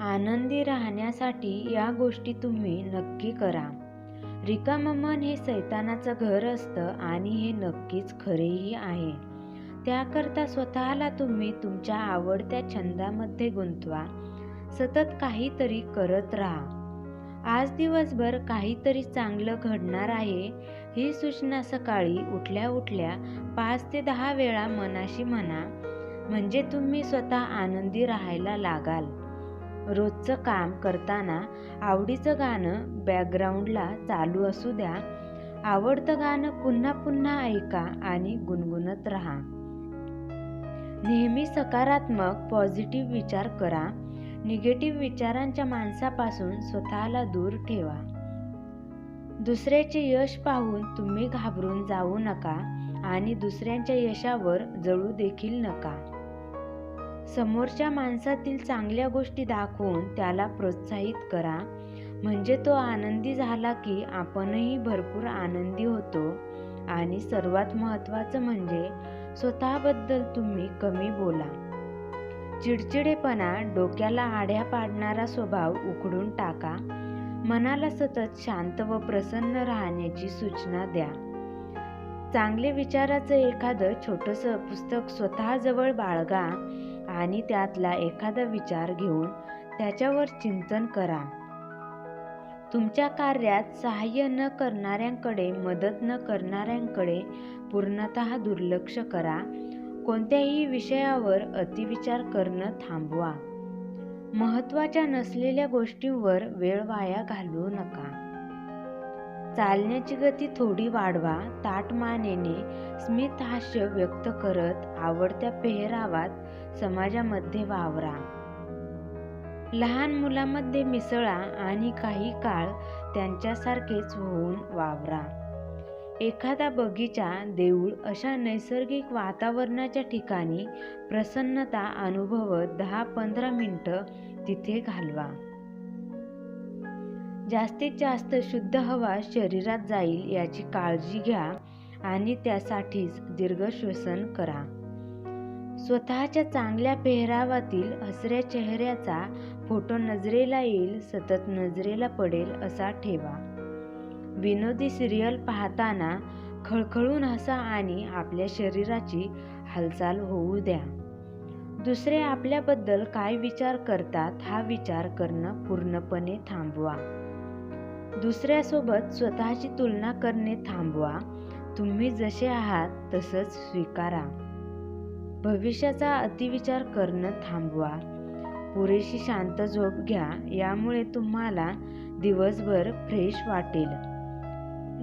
आनंदी राहण्यासाठी या गोष्टी तुम्ही नक्की करा. रिकामं मन हे सैतानाचं घर असतं आणि हे नक्कीच खरेही आहे. त्याकरता स्वतःला तुम्ही तुमच्या आवडत्या छंदामध्ये गुंतवा. सतत काहीतरी करत राहा. आज दिवसभर काहीतरी चांगलं घडणार आहे ही सूचना सकाळी उठल्या उठल्या पाच ते दहा वेळा मनाशी म्हणा. म्हणजे तुम्ही स्वतः आनंदी राहायला लागाल. रोजचं काम करताना आवडीचं गाणं बॅकग्राऊंडला चालू असू द्या. आवडतं गाणं पुन्हा पुन्हा ऐका आणि गुणगुणत राहा. नेहमी सकारात्मक पॉझिटिव्ह विचार करा. निगेटिव्ह विचारांच्या माणसापासून स्वतःला दूर ठेवा. दुसऱ्याचे यश पाहून तुम्ही घाबरून जाऊ नका आणि दुसऱ्यांच्या यशावर जळू देखील नका. समोरच्या माणसातील चांगल्या गोष्टी दाखवून त्याला प्रोत्साहित करा. म्हणजे तो आनंदी झाला की आपणही भरपूर आनंदी होतो. आणि सर्वात महत्त्वाचं म्हणजे स्वतःबद्दल तुम्ही कमी बोला. चिडचिडेपणा डोक्याला आड्या पाडणारा स्वभाव उकडून टाका. मनाला सतत शांत व प्रसन्न राहण्याची सूचना द्या. चांगले विचाराचं एखादं छोटंसं पुस्तक स्वतःजवळ बाळगा. आणि त्यातला एखादा विचार घेऊन त्याच्यावर चिंतन करा. तुमच्या कार्यात सहाय्य न करणाऱ्यांकडे मदत न करणाऱ्यांकडे पूर्णतः दुर्लक्ष करा. कोणत्याही विषयावर अतिविचार करणं थांबवा. महत्त्वाच्या नसलेल्या गोष्टींवर वेळ वाया घालवू नका. चालण्याची गती थोडी वाढवा ताट मानेने स्मित हास्य व्यक्त करत आवडत्या पेहरावात समाजामध्ये वावरा. लहान मुलांमध्ये मिसळा आणि काही काळ त्यांच्यासारखेच होऊन वावरा. एखादा बगीचा देऊळ अशा नैसर्गिक वातावरणाच्या ठिकाणी प्रसन्नता अनुभवत दहा पंधरा मिनटं तिथे घालवा. जास्तीत जास्त शुद्ध हवा शरीरात जाईल याची काळजी घ्या आणि त्यासाठीच दीर्घ श्वसन करा. स्वतःच्या चांगल्या पेहरावातील हसऱ्या चेहऱ्याचा फोटो नजरेला येईल सतत नजरेला पडेल असा ठेवा. विनोदी सिरियल पाहताना खळखळून हसा आणि आपल्या शरीराची हालचाल होऊ द्या. दुसरे आपल्याबद्दल काय विचार करतात हा विचार करणं पूर्णपणे थांबवा. दुसऱ्यासोबत स्वतःची तुलना करणे थांबवा. तुम्ही जसे आहात तसंच स्वीकारा. भविष्याचा अतिविचार करणं थांबवा. पुरेशी शांत झोप घ्या यामुळे तुम्हाला दिवसभर फ्रेश वाटेल.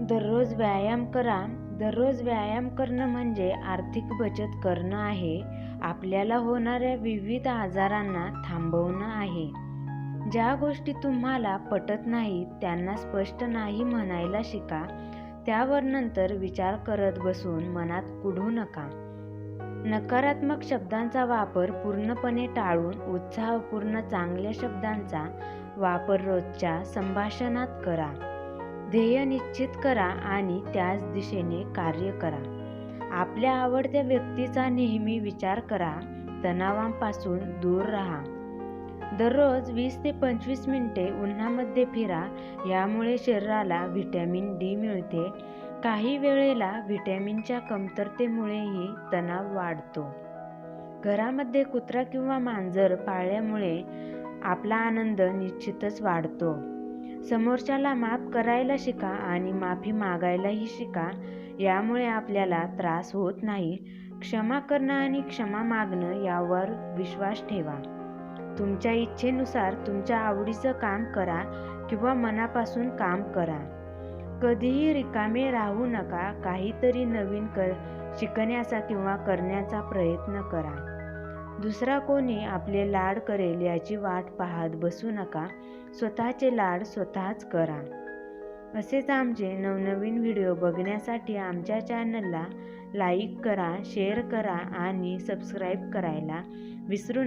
दररोज व्यायाम करा. दररोज व्यायाम करणं म्हणजे आर्थिक बचत करणं आहे. आपल्याला होणाऱ्या विविध आजारांना थांबवणं आहे. ज्या गोष्टी तुम्हाला पटत नाहीत त्यांना स्पष्ट नाही म्हणायला शिका. त्यावर नंतर विचार करत बसून मनात कुढू नका. नकारात्मक शब्दांचा वापर पूर्णपणे टाळून उत्साहपूर्ण चांगल्या शब्दांचा वापर रोजच्या संभाषणात करा. ध्येय निश्चित करा आणि त्याच दिशेने कार्य करा. आपल्या आवडत्या व्यक्तीचा नेहमी विचार करा. तणावांपासून दूर राहा. दररोज वीस ते पंचवीस मिनिटे उन्हामध्ये फिरा यामुळे शरीराला व्हिटॅमिन डी मिळते. काही वेळेला व्हिटॅमिनच्या कमतरतेमुळेही तणाव वाढतो. घरामध्ये कुत्रा किंवा मांजर पाळल्यामुळे आपला आनंद निश्चितच वाढतो. समोरच्याला माफ करायला शिका आणि माफी मागायलाही शिका यामुळे आपल्याला त्रास होत नाही. क्षमा करणं आणि क्षमा मागणं यावर विश्वास ठेवा. तुमच्या इच्छेनुसार तुमच्या आवडीचं काम करा किंवा मनापासून काम करा. कधीही रिकामे राहू नका काहीतरी नवीन कर शिकण्याचा किंवा करण्याचा प्रयत्न करा. दुसरा कोणी आपले लाड करेल याची वाट पाहत बसू नका स्वतःचे लाड स्वतःच करा. असेच आमचे नवनवीन व्हिडिओ बघण्यासाठी आमच्या चॅनलला लाईक करा शेअर करा आणि सबस्क्राईब करायला विसरू